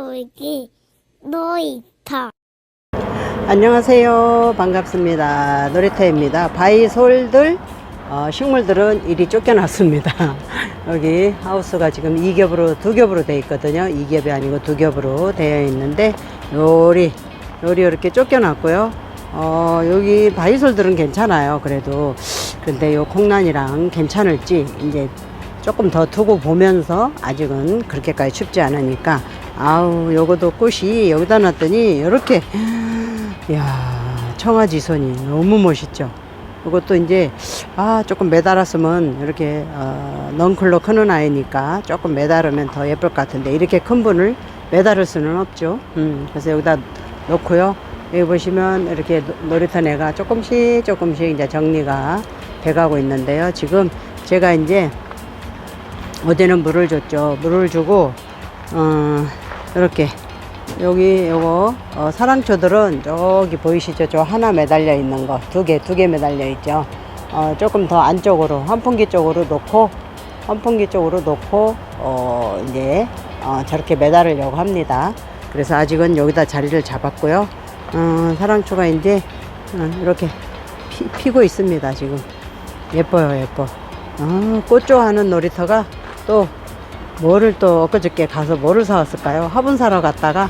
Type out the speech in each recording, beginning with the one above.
놀기 놀이터 안녕하세요. 반갑습니다. 놀이터입니다. 바이솔들, 어, 식물들은 이리 쫓겨났습니다. 여기 하우스가 지금 2겹으로, 두 겹으로 되어 있거든요. 2겹이 아니고 두 겹으로 되어 있는데, 요리, 요리 이렇게 쫓겨났고요. 어, 여기 바이솔들은 괜찮아요. 그래도. 근데 요 콩란이랑 괜찮을지, 이제 조금 더 두고 보면서 아직은 그렇게까지 춥지 않으니까 아우 요거도 꽃이 여기다 놨더니 이렇게 이야 청아지 손이 너무 멋있죠. 이것도 이제 아 조금 매달았으면 이렇게 어, 넝클로 크는 아이니까 조금 매달으면 더 예쁠 것 같은데 이렇게 큰 분을 매달을 수는 없죠. 음, 그래서 여기다 놓고요. 여기 보시면 이렇게 노- 놀이터 내가 조금씩 조금씩 이제 정리가 돼가고 있는데요. 지금 제가 이제 어제는 물을 줬죠. 물을 주고 어 이렇게 여기 요거 어, 사랑초들은 저기 보이시죠? 저 하나 매달려 있는 거 두 개 두 개 매달려 있죠. 어 조금 더 안쪽으로 환풍기 쪽으로 놓고 환풍기 쪽으로 놓고 어 이제 어, 저렇게 매달으려고 합니다. 그래서 아직은 여기다 자리를 잡았고요. 어, 사랑초가 이제 어, 이렇게 피, 피고 있습니다. 지금 예뻐요, 예뻐. 아, 꽃 좋아하는 놀이터가 또 뭐를 또 엊그저께 가서 뭐를 사왔을까요? 화분 사러 갔다가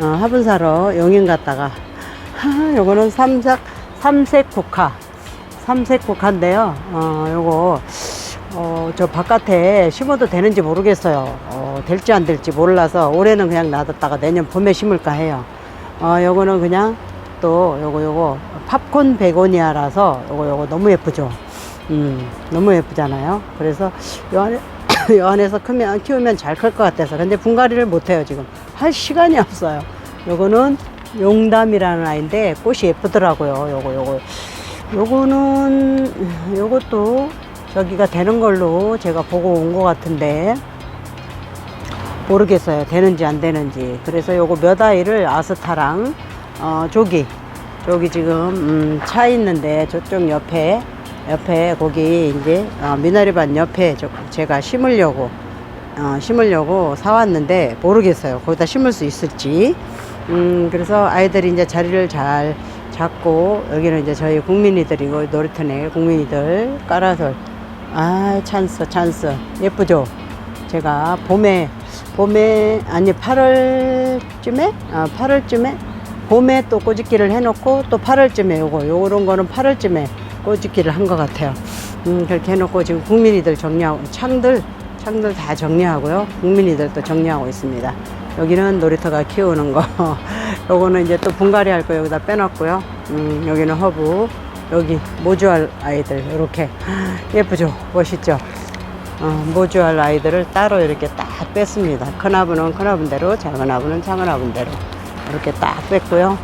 어, 화분 사러 용인 갔다가 하, 요거는 삼색 삼색 국화 삼색 국화인데요. 어, 요거 어, 저 바깥에 심어도 되는지 모르겠어요. 어, 될지 안 될지 몰라서 올해는 그냥 놔뒀다가 내년 봄에 심을까 해요. 어, 요거는 그냥 또 요거 요거 팝콘 베고니아라서 요거 요거 너무 예쁘죠. 음, 너무 예쁘잖아요. 그래서 요 안에 요 안에서 크면 키우면 잘 클 것 같아서 근데 분갈이를 못 해요 지금 할 시간이 없어요. 요거는 용담이라는 아이인데 꽃이 예쁘더라고요. 요거 요거 요거는 요것도 저기가 되는 걸로 제가 보고 온 것 같은데 모르겠어요. 되는지 안 되는지. 그래서 요거 몇 아이를 아스타랑 어, 조기 저기 지금 음, 차 있는데 저쪽 옆에 옆에 거기 이제 어, 미나리밭 옆에 저, 제가 심으려고 어, 심으려고 사왔는데 모르겠어요. 거기다 심을 수 있을지. 음, 그래서 아이들이 이제 자리를 잘 잡고 여기는 이제 저희 국민이들이고 놀이터 내 국민이들 까라솔 아 찬스 찬스 예쁘죠? 제가 봄에 봄에 아니 8월쯤에 아 8월쯤에 봄에 또 꼬집기를 해놓고 또 8월쯤에 요거 요런 거는 8월쯤에 꼬집기를 한 것 같아요. 음 그렇게 해놓고 지금 국민이들 정리하고 창들 창들 다 정리하고요. 국민이들도 정리하고 있습니다. 여기는 놀이터가 키우는 거. 요거는 이제 또 분갈이 할 거 여기다 빼놨고요. 음 여기는 허브 여기 모주할 아이들 이렇게 예쁘죠? 멋있죠? 어, 모주할 아이들을 따로 이렇게 딱 뺐습니다. 큰 아부는 큰 아부대로, 작은 아부는 작은 아부대로 이렇게 딱 뺐고요.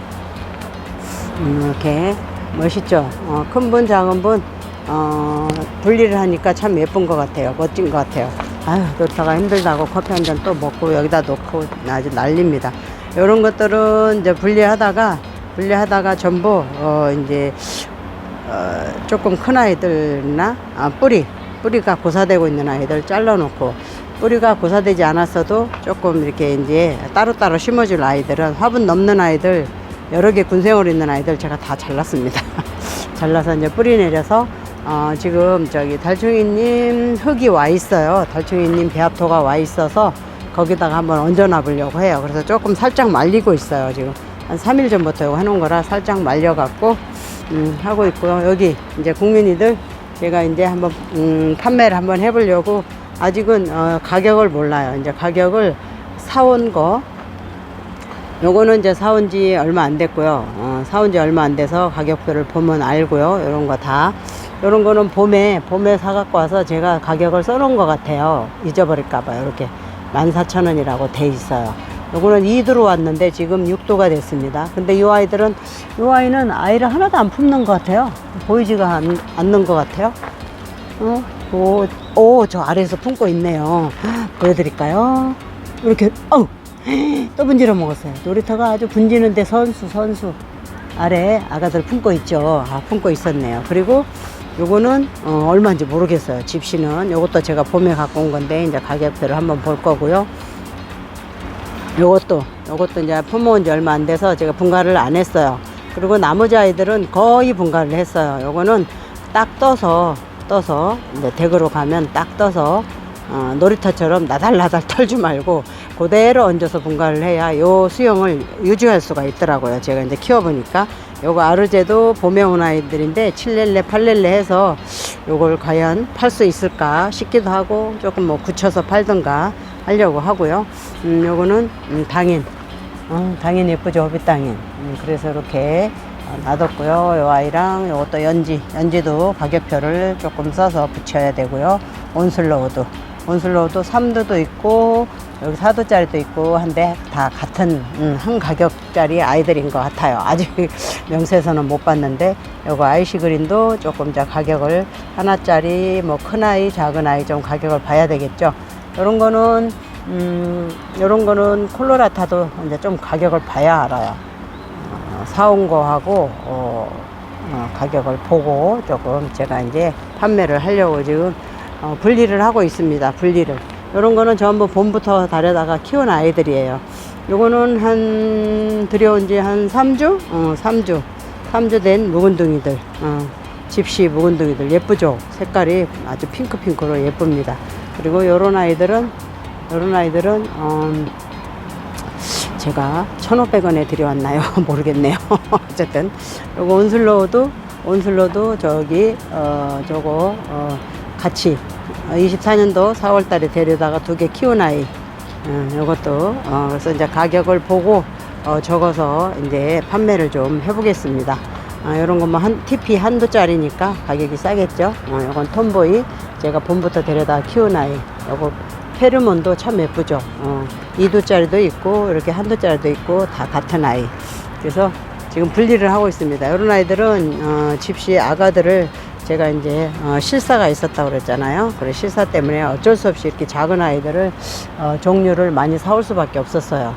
음, 이렇게 멋있죠? 어, 큰 분, 작은 분, 어, 분리를 하니까 참 예쁜 것 같아요. 멋진 것 같아요. 아유, 놀다가 힘들다고 커피 한 잔 또 먹고 여기다 놓고 아주 난립니다. 이런 것들은 이제 분리하다가, 분리하다가 전부, 어, 이제, 어, 조금 큰 아이들나 아, 뿌리 뿌리가 고사되고 있는 아이들 잘라놓고 뿌리가 고사되지 않았어도 조금 이렇게 이제 따로따로 심어줄 아이들은 화분 넘는 아이들 여러 개 군생활 있는 아이들 제가 다 잘랐습니다. 잘라서 이제 뿌리 내려서 어, 지금 저기 달충이님 흙이 와 있어요. 달충이님 배합토가 와 있어서 거기다가 한번 얹어 놔 보려고 해요. 그래서 조금 살짝 말리고 있어요. 지금 한 3일 전부터 이거 해놓은 거라 살짝 말려갖고 음, 하고 있고요. 여기 이제 국민이들 제가 이제 한번 음, 판매를 한번 해보려고 아직은 어, 가격을 몰라요. 이제 가격을 사온 거 요거는 이제 사온 지 얼마 안 됐고요. 어, 사온 지 얼마 안 돼서 가격표를 보면 알고요. 요런 거 다. 요런 거는 봄에, 봄에 사갖고 와서 제가 가격을 써놓은 것 같아요. 잊어버릴까봐요. 이렇게 14,000원이라고 돼 있어요. 요거는 2 들어왔는데 지금 6도가 됐습니다. 근데 이 아이들은, 이 아이는 아이를 하나도 안 품는 것 같아요. 보이지가 않, 않는 것 같아요. 어, 오, 오, 저 아래에서 품고 있네요. 보여드릴까요? 이렇게, 어우! 또 분지러 먹었어요. 놀이터가 아주 분지는데 선수, 선수. 아래 아가들 품고 있죠. 아, 품고 있었네요. 그리고 요거는, 어, 얼마인지 모르겠어요. 집시는. 요것도 제가 봄에 갖고 온 건데, 이제 가격표를 한번 볼 거고요. 요것도 요것도 이제 품어온 지 얼마 안 돼서 제가 분갈을 안 했어요. 그리고 나머지 아이들은 거의 분갈을 했어요. 요거는 딱 떠서 떠서 이제 댁으로 가면 딱 떠서 어, 놀이터처럼 나달나달 털지 말고 그대로 얹어서 분갈을 해야 요 수영을 유지할 수가 있더라고요. 제가 이제 키워보니까 요거 아르제도 봄에 온 아이들인데 7렐레, 8렐레 해서 요걸 과연 팔 수 있을까 싶기도 하고 조금 뭐 굳혀서 팔든가 하려고 하고요. 음, 요거는 음, 당인. 어, 당인 예쁘죠, 호빗당인. 음, 그래서 이렇게 어, 놔뒀고요. 요 아이랑 요것도 연지. 연지도 가격표를 조금 써서 붙여야 되고요. 온슬로우도. 온슬로우도 3도도 있고, 여기 4도짜리도 있고, 한데 다 같은, 음, 한 가격짜리 아이들인 것 같아요. 아직 명세서는 못 봤는데, 요거 아이시 그린도 조금 자 가격을 하나짜리, 뭐 큰 아이, 작은 아이 좀 가격을 봐야 되겠죠. 요런 거는, 음, 요런 거는 콜로라타도 이제 좀 가격을 봐야 알아요. 어, 사온 거하고 어, 어, 가격을 보고 조금 제가 이제 판매를 하려고 지금 어, 분리를 하고 있습니다. 분리를. 이런 거는 전부 봄부터 다려다가 키운 아이들이에요. 요거는 한 들여온 지 한 3주? 어, 3주. 3주 된 묵은둥이들. 어, 집시 묵은둥이들 예쁘죠? 색깔이 아주 핑크핑크로 예쁩니다. 그리고 요런 아이들은 요런 아이들은 음, 제가 1,500원에 들여왔나요? 모르겠네요. 어쨌든 요거 온슬로우도 온슬로도 저기 어 저거 어 같이 24년도 4월 달에 데려다가 두 개 키운 아이 어, 요것도 어 그래서 이제 가격을 보고 어 적어서 이제 판매를 좀 해보겠습니다. 아, 이런 것만 한 TP 한도짜리니까 가격이 싸겠죠. 어, 요건 톰보이 제가 봄부터 데려다 키운 아이 요거 페르몬도 참 예쁘죠. 어, 2도짜리도 있고, 이렇게 한도짜리도 있고, 다 같은 아이. 그래서 지금 분리를 하고 있습니다. 이런 아이들은, 어, 집시 아가들을 제가 이제, 어, 실사가 있었다고 그랬잖아요. 그래, 실사 때문에 어쩔 수 없이 이렇게 작은 아이들을, 어, 종류를 많이 사올 수밖에 없었어요.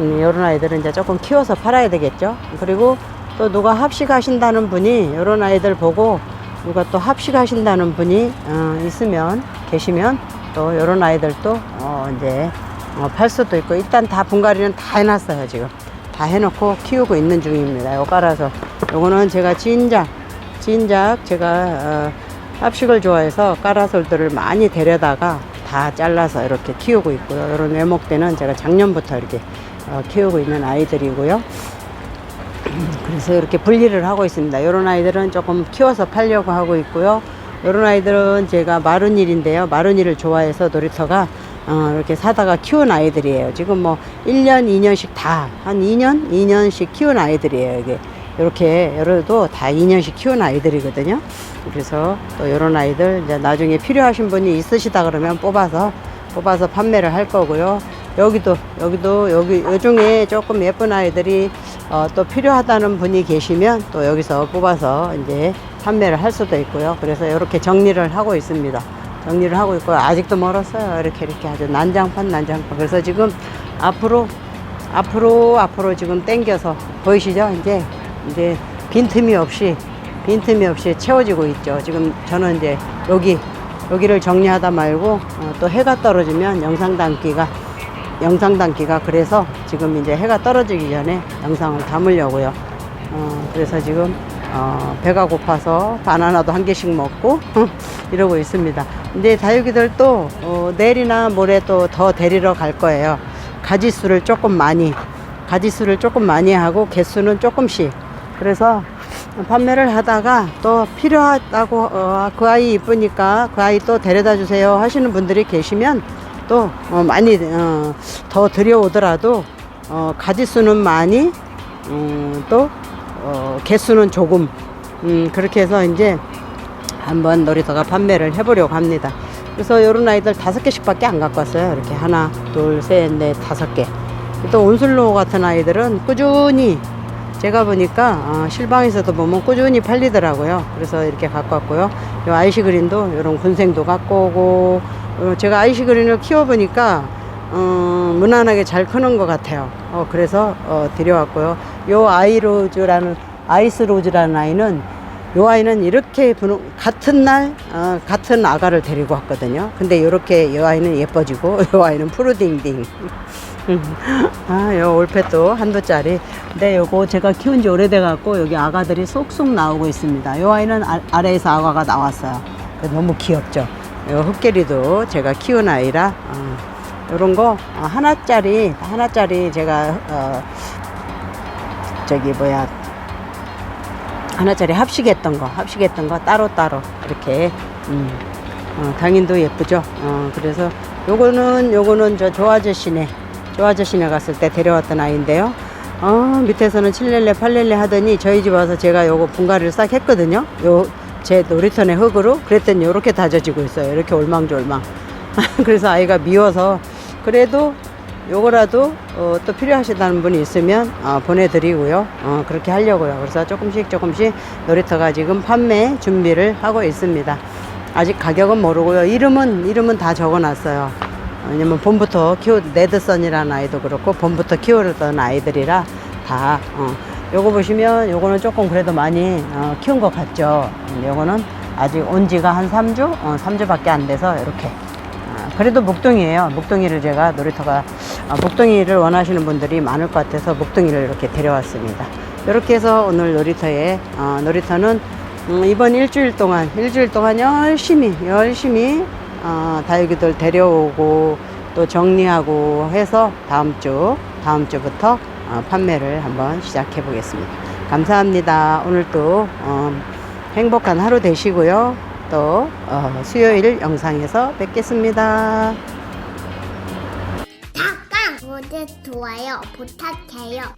음, 이런 아이들은 이제 조금 키워서 팔아야 되겠죠. 그리고 또 누가 합식하신다는 분이 이런 아이들 보고 누가 또 합식하신다는 분이 어, 있으면 계시면 또 이런 아이들도 어, 이제 어, 팔 수도 있고 일단 다 분갈이는 다 해놨어요 지금 다 해놓고 키우고 있는 중입니다. 요 깔아서 요거는 제가 진작 진작 제가 어, 합식을 좋아해서 까라솔들을 많이 데려다가 다 잘라서 이렇게 키우고 있고요. 이런 외목대는 제가 작년부터 이렇게 어, 키우고 있는 아이들이고요. 그래서 이렇게 분리를 하고 있습니다. 이런 아이들은 조금 키워서 팔려고 하고 있고요. 이런 아이들은 제가 마른일인데요. 마른일을 좋아해서 놀이터가 어, 이렇게 사다가 키운 아이들이에요. 지금 뭐 1년, 2년씩 다, 한 2년, 2년씩 키운 아이들이에요. 이게. 이렇게 열어도 다 2년씩 키운 아이들이거든요. 그래서 또 이런 아이들 이제 나중에 필요하신 분이 있으시다 그러면 뽑아서 뽑아서 판매를 할 거고요. 여기도 여기도 여기 요 중에 조금 예쁜 아이들이 어, 또 필요하다는 분이 계시면 또 여기서 뽑아서 이제 판매를 할 수도 있고요. 그래서 이렇게 정리를 하고 있습니다. 정리를 하고 있고요. 아직도 멀었어요. 이렇게 이렇게 아주 난장판 난장판. 그래서 지금 앞으로 앞으로 앞으로 지금 땡겨서 보이시죠? 이제 이제 빈틈이 없이 빈틈이 없이 채워지고 있죠. 지금 저는 이제 여기 여기를 정리하다 말고 어, 또 해가 떨어지면 영상 담기가 영상 담기가 그래서 지금 이제 해가 떨어지기 전에 영상을 담으려고요. 어, 그래서 지금 어, 배가 고파서 바나나도 한 개씩 먹고 이러고 있습니다. 근데 다육이들 또 어, 내일이나 모레 또 더 데리러 갈 거예요. 가지 수를 조금 많이 가지 수를 조금 많이 하고 개수는 조금씩 그래서 판매를 하다가 또 필요하다고 어, 그 아이 이쁘니까 그 아이 또 데려다 주세요 하시는 분들이 계시면 또 어, 많이 어, 더 들여오더라도 어, 가지수는 많이 음, 또 어, 개수는 조금 음, 그렇게 해서 이제 한번 놀이터가 판매를 해보려고 합니다. 그래서 요런 아이들 다섯 개씩밖에 안 갖고 왔어요. 이렇게 하나, 둘, 셋, 넷, 다섯 개. 또 온슬로우 같은 아이들은 꾸준히 제가 보니까 어, 실방에서도 보면 꾸준히 팔리더라고요. 그래서 이렇게 갖고 왔고요. 요 아이시 그린도 이런 군생도 갖고 오고 어, 제가 아이시 그린을 키워보니까 어, 무난하게 잘 크는 것 같아요. 어, 그래서 어, 들여왔고요. 요 아이로즈라는 아이스 로즈라는 아이는 요 아이는 이렇게 분홍, 같은 날 어, 같은 아가를 데리고 왔거든요. 근데 이렇게 요 아이는 예뻐지고 요 아이는 푸르딩딩. 아, 요 올펫도 한도짜리. 근데 요거 제가 키운 지 오래돼 갖고 여기 아가들이 쏙쏙 나오고 있습니다. 요 아이는 아, 아래에서 아가가 나왔어요. 너무 귀엽죠. 요 흑개리도 제가 키운 아이라 어, 요런 거 어, 하나짜리 하나짜리 제가 어, 저기 뭐야 하나짜리 합식했던 거, 합식했던 거 따로따로 이렇게 음, 어, 당인도 예쁘죠. 어, 그래서 요거는 요거는 저 조아저씨네, 조아저씨네 갔을 때 데려왔던 아이인데요. 어, 밑에서는 7렐레, 8렐레 하더니 저희 집 와서 제가 요거 분갈이를 싹 했거든요. 요 제 놀이터네 흙으로 그랬더니 요렇게 다져지고 있어요. 이렇게 올망졸망. 그래서 아이가 미워서 그래도 요거라도 어, 또 필요하시다는 분이 있으면 어, 보내드리고요. 어, 그렇게 하려고요. 그래서 조금씩 조금씩 놀이터가 지금 판매 준비를 하고 있습니다. 아직 가격은 모르고요. 이름은 이름은 다 적어놨어요. 왜냐면 봄부터 키우 레드선이라는 아이도 그렇고 봄부터 키우던 아이들이라 다. 어, 요거 보시면 요거는 조금 그래도 많이 어, 키운 것 같죠. 요거는 아직 온 지가 한 3주? 어, 3주밖에 안 돼서 이렇게 아, 그래도 목동이에요. 목동이를 제가 놀이터가 아, 목동이를 원하시는 분들이 많을 것 같아서 목동이를 이렇게 데려왔습니다. 이렇게 해서 오늘 놀이터에 어, 놀이터는 음, 이번 일주일 동안 일주일 동안 열심히 열심히 어, 다육이들 데려오고 또 정리하고 해서 다음 주 다음 주부터 어, 판매를 한번 시작해 보겠습니다. 감사합니다. 오늘 또 어, 행복한 하루 되시고요. 또 어, 수요일 영상에서 뵙겠습니다. 좋아요 부탁해요